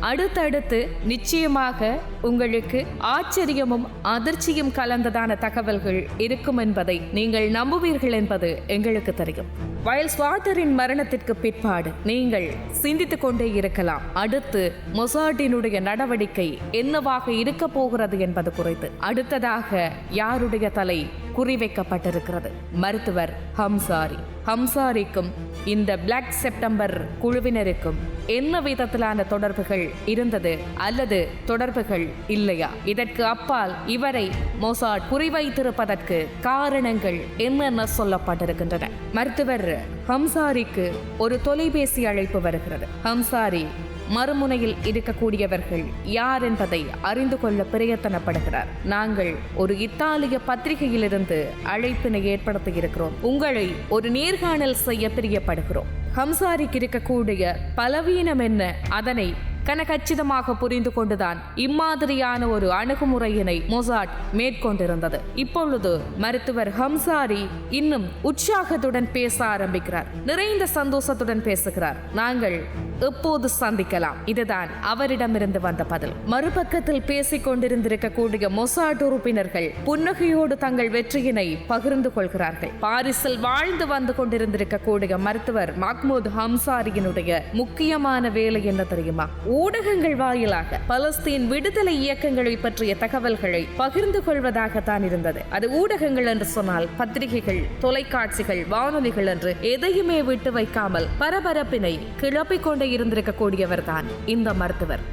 அடுத்தடுத்து நிச்சயமாக உங்களுக்கு ஆச்சரியமும் அதிர்ச்சியும் கலந்ததான தகவல்கள் இருக்கும் என்பதை நீங்கள் நம்புவீர்கள் என்பது எங்களுக்கு தெரியும். வயல்ஸ் வாட்டரின் மரணத்திற்கு பிற்பாடு நீங்கள் சிந்தித்துக் கொண்டே இருக்கலாம். அடுத்து மொசாட்டினுடைய நடவடிக்கை என்னவாக இருக்க போகிறது என்பது குறித்து. அடுத்ததாக யாருடைய தலை குறிவைக்கப்பட்டிருக்கிறது. மருத்துவர் ஹம்சாரி. ஹம்சாரிக்கும் இந்த பிளாக் செப்டம்பர் குழுவினருக்கும் என்ன விதத்திலான தொடர்புகள் இருந்தது அல்லது தொடர்புகள் இல்லையா? இதற்கு அப்பால் இவரை மொசாட் குறிவைத்திருப்பதற்கு காரணங்கள் என்னென்ன சொல்லப்பட்டிருக்கின்றன? மருத்துவர் ஹம்சாரிக்கு ஒரு தொலைபேசி அழைப்பு வருகிறது. ஹம்சாரி மறுமுனையில் இருக்கக்கூடியவர்கள் யார் என்பதை அறிந்து கொள்ள பிரயத்தனப்படுகிறார். நாங்கள் ஒரு இத்தாலிய பத்திரிகையிலிருந்து அழைப்பினை ஏற்படுத்தி இருக்கிறோம். உங்களை ஒரு நேர்காணல் செய்ய பிரியப்படுகிறோம். ஹம்சாரிக்கு இருக்கக்கூடிய பலவீனம் என்ன? அதனை கனகச்சிதமாக புரிந்து கொண்டுதான் இம்மாதிரியான ஒரு அணுகுமுறையினை மொசாட் மேற்கொண்டிருந்தது. இப்பொழுது மருத்துவர் ஹம்சாரி இன்னும் உற்சாகத்துடன் பேச ஆரம்பிக்கிறார். நிறைந்த சந்தோஷத்துடன் பேசுகிறார். நாங்கள் எப்போது சந்திக்கலாம்? இதுதான் அவரிடமிருந்து வந்த பதில். மறுபக்கத்தில் பேசிக் கொண்டிருந்திருக்கக்கூடிய மொசாட் உறுப்பினர்கள் புன்னகையோடு தங்கள் வெற்றியினை பகிர்ந்து கொள்கிறார்கள். பாரிஸில் வாழ்ந்து வந்து கொண்டிருந்திருக்கக்கூடிய மருத்துவர் மஹ்மூத் ஹம்சாரியினுடைய முக்கியமான வேலை என்ன தெரியுமா? ஊடகங்கள் வாயிலாக பலஸ்தீன் விடுதலை இயக்கங்களை பற்றிய தகவல்களை பகிர்ந்து கொள்வதாகத்தான் இருந்தது. அது ஊடகங்கள் என்று சொன்னால் பத்திரிகைகள் தொலைக்காட்சிகள் வானொலிகள் என்று எதையுமே விட்டு வைக்காமல் பரபரப்பினை கிளப்பிக் கொண்டே இருந்திருக்கக்கூடியவர் தான் இந்த மருத்துவர்.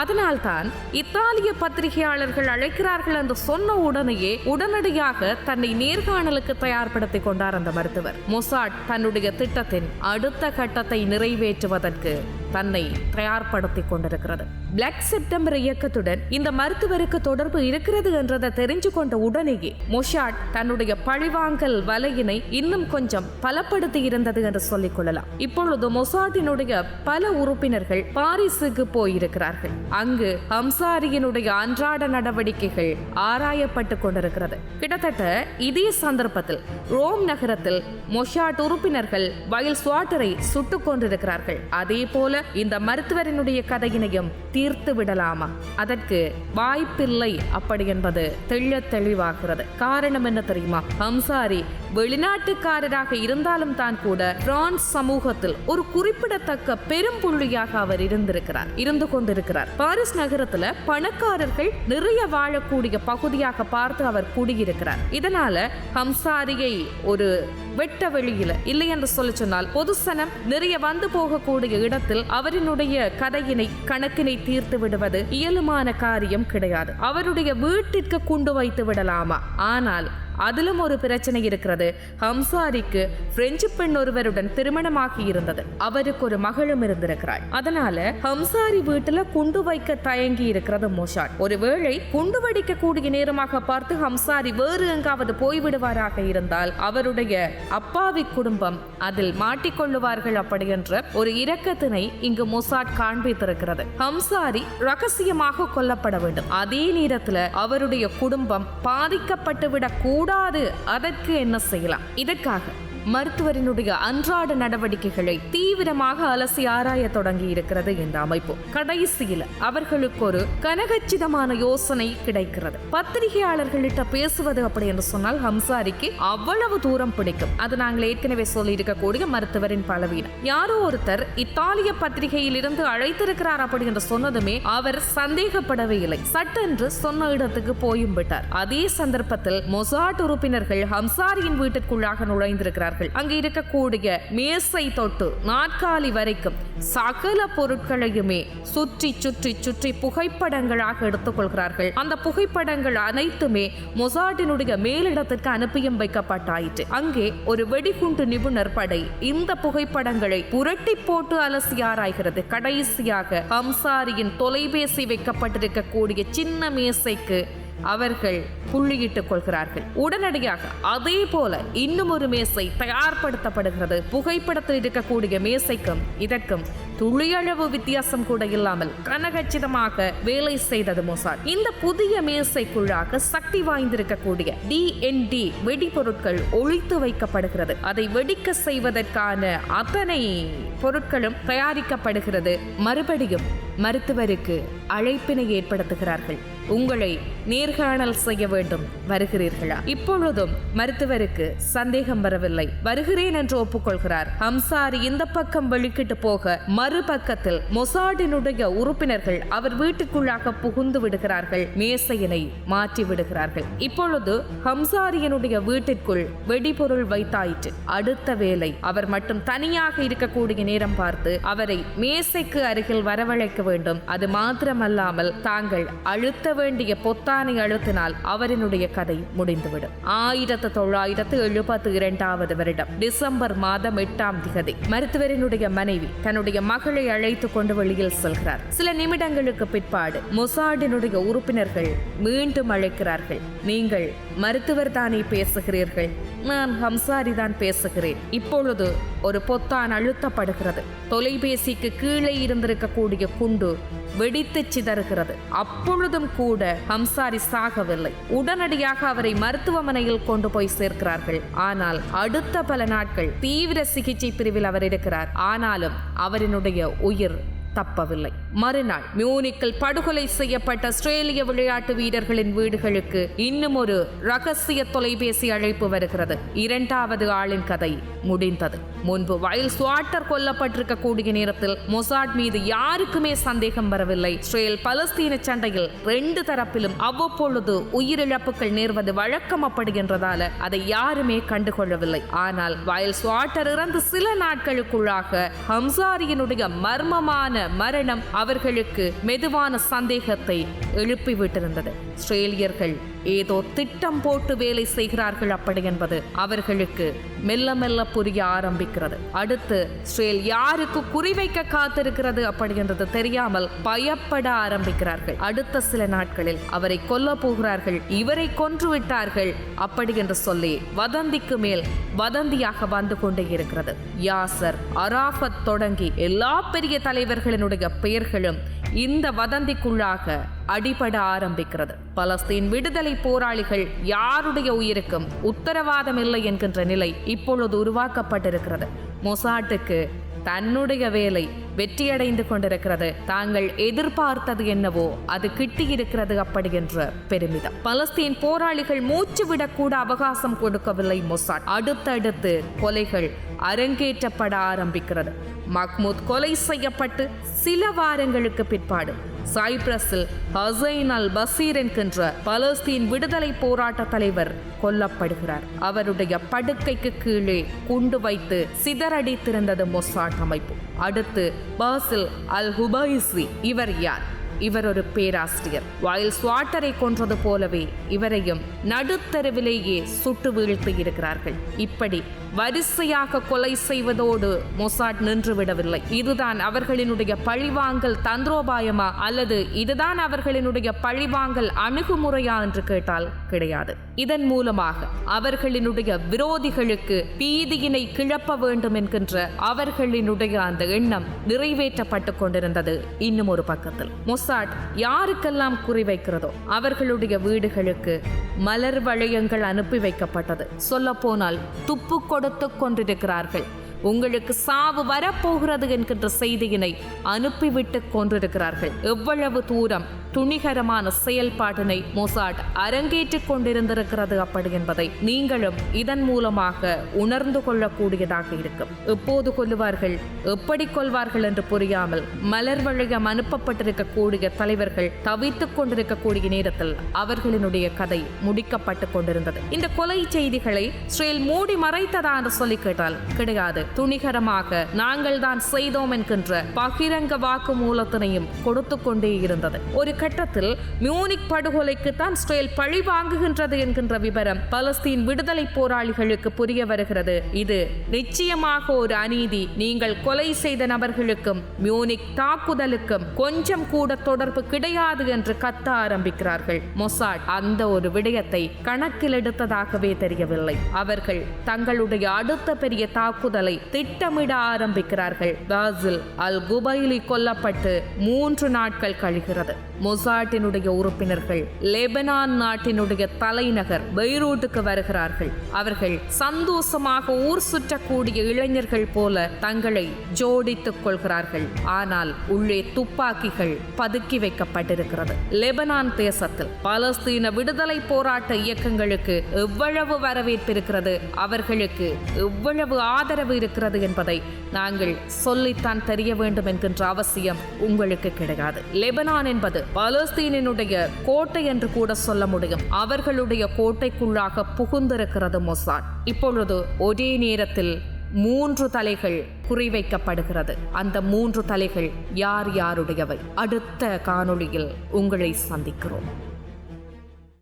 அதனால்தான் இத்தாலிய பத்திரிகையாளர்கள் அழைக்கிறார்கள் என்று சொன்ன உடனேயே உடனடியாக தன்னை நேர்காணலுக்கு தயார்படுத்திக் கொண்டார் அந்த மருத்துவர். மொசாட் தன்னுடைய திட்டத்தின் அடுத்த கட்டத்தை நிறைவேற்றுவதற்கு தன்னை தயார்படுத்திக் கொண்டிருக்கிறது. பிளாக் செப்டம்பர் இயக்கத்துடன் இந்த மருத்துவருக்கு தொடர்பு இருக்கிறது என்றதை தெரிஞ்சு கொண்ட உடனேயே மொஷாட் தன்னுடைய பழிவாங்கல் வலையினை இன்னும் கொஞ்சம் பலப்படுத்தி இருந்தது என்று சொல்லிக் கொள்ளலாம். இப்பொழுது மொசாட்டினுடைய பல உறுப்பினர்கள் பாரிஸுக்கு போயிருக்கிறார்கள். அங்கு ஹம்சாரியினுடைய அன்றாட நடவடிக்கைகள் ஆராயப்பட்டு கொண்டிருக்கிறது. கிட்டத்தட்ட இதே சந்தர்ப்பத்தில் ரோம் நகரத்தில் மொஷாட் உறுப்பினர்கள் வயல் ஸ்வாட்டரை சுட்டுக் கொண்டிருக்கிறார்கள். அதே போல இந்த மருத்துவரினுடைய கதையினையும் தீர்த்து விடலாமா? அதற்கு வாய்ப்பில்லை அப்படி என்பது தெள்ள தெளிவாகிறது. காரணம் என்ன தெரியுமா? ஹம்சாரி வெளிநாட்டுக்காரராக இருந்தாலும் தான் கூட பிரான்ஸ் சமூகத்தில் ஒரு குறிப்பிடத்தக்க பெரும் புள்ளியாக அவர் இருந்திருக்கிறார் இருந்து கொண்டிருக்கிறார். பாரிஸ் நகரத்துல பணக்காரர்கள் நிறைய வாழக்கூடிய பகுதியாக பார்த்து அவர் குடியிருக்கிறார். இதனால ஹம்சாரியை ஒரு வெட்ட வெளியில இல்லை என்று சொல்லி சொன்னால் பொதுசனம் நிறைய வந்து போகக்கூடிய இடத்தில் அவரினுடைய கதையினை கணக்கினை தீர்த்து விடுவது இயலுமான காரியம் கிடையாது. அவருடைய வீட்டிற்கு கொண்டு வைத்து விடலாமா? ஆனால் அதிலும் ஒரு பிரச்சனை இருக்கிறது. ஹம்சாரிக்கு பிரெஞ்சு பெண் ஒருவருடன் திருமணமாகி இருந்தது. அவருக்கு ஒரு மகளும் இருந்திருக்கிறாள். அதனால ஹம்சாரி வீட்டுல குண்டு வைக்க தயங்கி இருக்கிறது மோஷாட் ஒருவேளை குண்டு வெடிக்க கூடிய நேரமாக பார்த்து ஹம்சாரி வேறு எங்காவது போய்விடுவாராக இருந்தால் அவருடைய அப்பாவி குடும்பம் அதில் மாட்டிக்கொள்ளுவார்கள் அப்படி என்ற ஒரு இரக்கத்தினை இங்கு மொசாட் காண்பித்திருக்கிறது. ஹம்சாரி ரகசியமாக கொல்லப்பட வேண்டும். அதே நேரத்துல அவருடைய குடும்பம் பாதிக்கப்பட்டு கூட கூடாது. அதற்கு என்ன செய்யலாம்? இதற்காக. மருத்துவரினுடைய அன்றாட நடவடிக்கைகளை தீவிரமாக அலசி ஆராய தொடங்கி இருக்கிறது இந்த அமைப்பு. கடைசியில் அவர்களுக்கு ஒரு கனகச்சிதமான யோசனை கிடைக்கிறது. பத்திரிகையாளர்களிட்ட பேசுவது அப்படி என்று சொன்னால் ஹம்சாரிக்கு அவ்வளவு தூரம் பிடிக்கும். அது நாங்கள் ஏற்கனவே சொல்லி இருக்கக்கூடிய மருத்துவரின் பலவீனம். யாரோ ஒருத்தர் இத்தாலிய பத்திரிகையில் இருந்து அழைத்திருக்கிறார் அப்படி என்று சொன்னதுமே அவர் சந்தேகப்படவே இல்லை. சட்டென்று சொன்ன இடத்துக்கு போயும் விட்டார். அதே சந்தர்ப்பத்தில் மொசாட் உறுப்பினர்கள் ஹம்சாரியின் வீட்டிற்குள்ளாக நுழைந்திருக்கிறார் நுழைந்திருக்கிறார்கள் அங்கு இருக்கக்கூடிய மேசை தொட்டு நாற்காலி வரைக்கும் சகல பொருட்களையுமே சுற்றி சுற்றி சுற்றி புகைப்படங்களாக எடுத்துக்கொள்கிறார்கள். அந்த புகைப்படங்கள் அனைத்துமே மொசாட்டினுடைய மேலிடத்திற்கு அனுப்பியும் வைக்கப்பட்டாயிற்று. அங்கே ஒரு வெடிகுண்டு நிபுணர் படை இந்த புகைப்படங்களை புரட்டி போட்டு அலசி ஆராய்கிறது கடைசியாக ஹம்சாரியின் தொலைபேசி வைக்கப்பட்டிருக்கக்கூடிய சின்ன மேசைக்கு அவர்கள் புள்ளியிட்டுக் கொள்கிறார்கள். உடனடியாக அதே போல இன்னும் ஒரு மேசை தயார்படுத்தப்படுகிறது. புகைப்படத்தில் இருக்கக்கூடிய மேசைக்கும் இதற்கும் துளியளவு வித்தியாசம் கூட இல்லாமல் கனகச்சிதமாக வேலை செய்தது மொசாட் இந்த புதிய மேசைக்குள்ளாக சக்தி வாய்ந்திருக்கக்கூடிய டிஎன்டி வெடிபொருட்கள் ஒழித்து வைக்கப்படுகிறது. அதை வெடிக்க செய்வதற்கான அத்தனை பொருட்களும் தயாரிக்கப்படுகிறது. மறுபடியும் மருத்துவருக்கு அழைப்பினை ஏற்படுத்துகிறார்கள். உங்களை நேர்காணல் செய்ய வேண்டும். வருகிறீர்களா? இப்பொழுதும் மருத்துவருக்கு சந்தேகம் வரவில்லை. வருகிறேன் என்று ஒப்புக்கொள்கிறார். ஹம்சாரி இந்த பக்கம் வெளிக்கிட்டு போக மறுபக்கத்தில் மொசாடினுடைய உறுப்பினர்கள் அவர் வீட்டுக்குள்ளாக புகுந்து விடுகிறார்கள். மேசையினை மாற்றி விடுகிறார்கள். இப்பொழுது ஹம்சாரியனுடைய வீட்டிற்குள் வெடிபொருள் வைத்தாயிற்று. அடுத்த வேலை அவர் மட்டும் தனியாக இருக்கக்கூடிய நேரம் பார்த்து அவரை மேசைக்கு அருகில் வரவழைக்க வேண்டும். அது மாத்திரமல்லாமல் தாங்கள் அழுத்த வேண்டிய பொத்தானை அழுத்தினால் அவரினுடைய கதை முடிந்துவிடும். ஆயிரத்து தொள்ளாயிரத்து எழுபத்து இரண்டாவது வருடம் டிசம்பர் மாதம் எட்டாம் திகதி மருத்துவரினுடைய மனைவி தன்னுடைய மகளை அழைத்து கொண்டு வெளியில் செல்கிறார். சில நிமிடங்களுக்கு பிற்பாடு மொசாடினுடைய உறுப்பினர்கள் மீண்டும் அழைக்கிறார்கள். நீங்கள் மருத்துவர் தானே பேசுகிறீர்கள்? நான் ஹம்சாரி தான் பேசுகிறேன். இப்பொழுது ஒரு பொத்தான் அழுத்தப்படுகிறது. தொலைபேசிக்கு கீழே இருந்திருக்கக்கூடிய குண்டு வெடித்து சிதறுகிறது. அப்பொழுதும் கூட ஹம்சாரி சாகவில்லை. உடனடியாக அவரை மருத்துவமனையில் கொண்டு போய் சேர்க்கிறார்கள். ஆனால் அடுத்த பல நாட்கள் தீவிர சிகிச்சை பிரிவில் அவர் இருக்கிறார். ஆனாலும் அவரினுடைய உயிர் தப்பவில்லை. மறுநாள் மியூனிக்கில் படுகொலை செய்யப்பட்ட ஆஸ்திரேலிய விளையாட்டு வீரர்களின் வீடுகளுக்கு இன்னும் ஒரு ரகசிய தொலைபேசி அழைப்பு வருகிறது. இரண்டாவது ஆளின் கதை முடிந்தது. முன்பு வயல் ஸ்வாட்டர் கொல்லப்பட்டிருக்க கூடிய நேரத்தில் மொசாட் மீது யாருக்குமே சந்தேகம் வரவில்லை. இஸ்ரேல் பலஸ்தீன சண்டையில் ரெண்டு தரப்பிலும் அவ்வப்பொழுது உயிரிழப்புகள் நேர்வது வழக்கம் அப்படின்றதால அதை யாருமே கண்டுகொள்ளவில்லை. ஆனால் வயல் ஸ்வாட்டர் இறந்து சில நாட்களுக்குள்ளாக ஹம்சாரியினுடைய மர்மமான மரணம் அவர்களுக்கு மெதுவான சந்தேகத்தை எழுப்பிவிட்டிருந்தது. இஸ்ரேலியர்கள் ஏதோ திட்டம் போட்டு வேலை செய்கிறார்கள் அப்படி என்பது அவர்களுக்கு மெல்ல மெல்ல புரிய ஆரம்பிக்கிறது. அடுத்து இஸ்ரேல் யாருக்கு குறிவைக்க காத்திருக்கிறது அப்படி என்றது தெரியாமல் பயப்பட ஆரம்பிக்கிறார்கள். அடுத்த சில நாட்களில் அவரை கொல்ல போகிறார்கள் இவரை கொன்று விட்டார்கள் அப்படி என்று சொல்லி வதந்திக்கு மேல் வதந்தியாக வந்து கொண்டே இருக்கிறது. யாசர் அராஃபத் தொடங்கி எல்லா பெரிய தலைவர்கள் தலைவர்களினுடைய பெயர்களும் இந்த வதந்திக்குள்ளாக அடிபட ஆரம்பிக்கிறது. பலஸ்தீன் விடுதலை போராளிகள் யாருடைய உயிருக்கும் உத்தரவாதம் இல்லை என்கின்ற நிலை இப்பொழுது உருவாக்கப்பட்டிருக்கிறது. மொசாட்டுக்கு தன்னுடைய வேலை வெற்றியடைந்து கொண்டிருக்கிறது. தாங்கள் எதிர்பார்த்தது என்னவோ அது கிட்டியிருக்கிறது அப்படி என்ற பெருமிதம். பலஸ்தீன் போராளிகள் மூச்சு விடக்கூட அவகாசம் கொடுக்கவில்லை மொசாட். அடுத்தடுத்து கொலைகள் அரங்கேற்றப்பட ஆரம்பிக்கிறது. மஹ்மூத் கொலை செய்யப்பட்டு சில வாரங்களுக்கு பிற்பாடு சைப்ரஸில் ஹசைன் அல் பசீர் என்கின்ற பலஸ்தீன் விடுதலை போராட்ட தலைவர் கொல்லப்படுகிறார். அவருடைய படுக்கைக்கு கீழே குண்டு வைத்து சிதறடித்திருந்தது மொசாட் அமைப்பு. அடுத்து பாசில் அல் ஹுபைசி இவர் யார்? இவர் ஒரு பேராசிரியர். வாயில் ஸ்வாட்டரை கொன்றது போலவே இவரையும் நடுத்தருவிலேயே சுட்டு வீழ்த்தி இருக்கிறார்கள். இப்படி வரிசையாக கொலை செய்வதோடு மொசாட் நின்று விடவில்லை இதுதான் அவர்களினுடைய பழிவாங்கல் தந்திரோபாயமா அல்லது இதுதான் அவர்களினுடைய பழிவாங்கல் அணுகுமுறையா என்று கேட்டால் கிடையாது. இதன் மூலமாக அவர்களினுடைய விரோதிகளுக்கு பீதியினை கிளப்ப வேண்டும் என்கின்ற அவர்களினுடைய அந்த எண்ணம் நிறைவேற்றப்பட்டு கொண்டிருந்தது இன்னும் ஒரு பக்கத்தில். மொசாட் யாருக்கெல்லாம் குறிவைக்கிறதோ அவர்களுடைய வீடுகளுக்கு மலர் வளையங்கள் அனுப்பி வைக்கப்பட்டது. சொல்ல போனால் துப்பு கொடுத்து கொண்டிருக்கிறார்கள். உங்களுக்கு சாவு வரப்போகிறது என்கின்ற செய்தியினை அனுப்பிவிட்டு கொண்டிருக்கிறார்கள். எவ்வளவு தூரம் துணிகரமான செயல்பாட்டினை மொசாட் அரங்கேற்றிக் கொண்டிருந்திருக்கிறது அப்படி என்பதை நீங்களும் இதன் மூலமாக உணர்ந்து கொள்ளக்கூடியதாக இருக்கும். எப்போது கொல்லுவார்கள் எப்படி கொள்வார்கள் என்று புரியாமல் மலர் வழியம் அனுப்பப்பட்டிருக்கக்கூடிய தலைவர்கள் தவித்துக் கொண்டிருக்கக்கூடிய நேரத்தில் அவர்களினுடைய கதை முடிக்கப்பட்டு கொண்டிருந்தது. இந்த கொலை செய்திகளை ஸ்ரேல் மூடி மறைத்ததா என்று சொல்லி கேட்டால் கிடையாது. துணிகரமாக நாங்கள் தான் செய்தோம் என்கின்ற பகிரங்க வாக்கு மூலத்தினையும் கொடுத்து கொண்டே இருந்தது. ஒரு கட்டத்தில் மியூனிக் படுகொலைக்கு தான் இஸ்ரேல் பழி வாங்குகின்றது என்கின்ற விவரம் பலஸ்தீன் விடுதலை போராளிகளுக்கு புரிய வருகிறது. இது நிச்சயமாக ஒரு அநீதி. நீங்கள் கொலை செய்த நபர்களுக்கும் மியூனிக் தாக்குதலுக்கும் கொஞ்சம் கூட தொடர்பு கிடையாது என்று கத்த ஆரம்பிக்கிறார்கள். மொசாட் அந்த ஒரு விடயத்தை கணக்கில் எடுத்ததாகவே தெரியவில்லை. அவர்கள் தங்களுடைய அடுத்த பெரிய தாக்குதலை திட்டமிட ஆரம்பிக்கிறார்கள். பாசில் அல் குபைலி கொல்லப்பட்டு மூன்று நாட்கள் கழிகிறது. மொசாட்டினுடைய உறுப்பினர்கள் லெபனான் நாட்டினுடைய தலைநகர் பெய்ரூட்டுக்கு வருகிறார்கள். அவர்கள் சந்தோஷமாக ஊர் சுற்றக்கூடிய இளைஞர்கள் போல தங்களை ஜோடித்துக் கொள்கிறார்கள். ஆனால் உள்ளே துப்பாக்கிகள் பதுக்கி வைக்கப்பட்டிருக்கிறது. லெபனான் தேசத்தில் பாலஸ்தீன விடுதலை போராட்ட இயக்கங்களுக்கு எவ்வளவு வரவேற்பு இருக்கிறது அவர்களுக்கு எவ்வளவு ஆதரவு இருக்கிறது என்பதை நாங்கள் சொல்லித்தான் தெரிய வேண்டும் என்கின்ற அவசியம் உங்களுக்கு கிடையாது. லெபனான் என்பது பலஸ்தீனினுடைய கோட்டை என்று கூட சொல்ல முடியும். அவர்களுடைய கோட்டைக்குள்ளாக புகுந்திருக்கிறது மொசாட் இப்பொழுது ஒரே நேரத்தில் மூன்று தலைகள் குறிவைக்கப்படுகிறது. அந்த மூன்று தலைகள் யார் யாருடையவை? அடுத்த காணொளியில் உங்களை சந்திக்கிறோம்.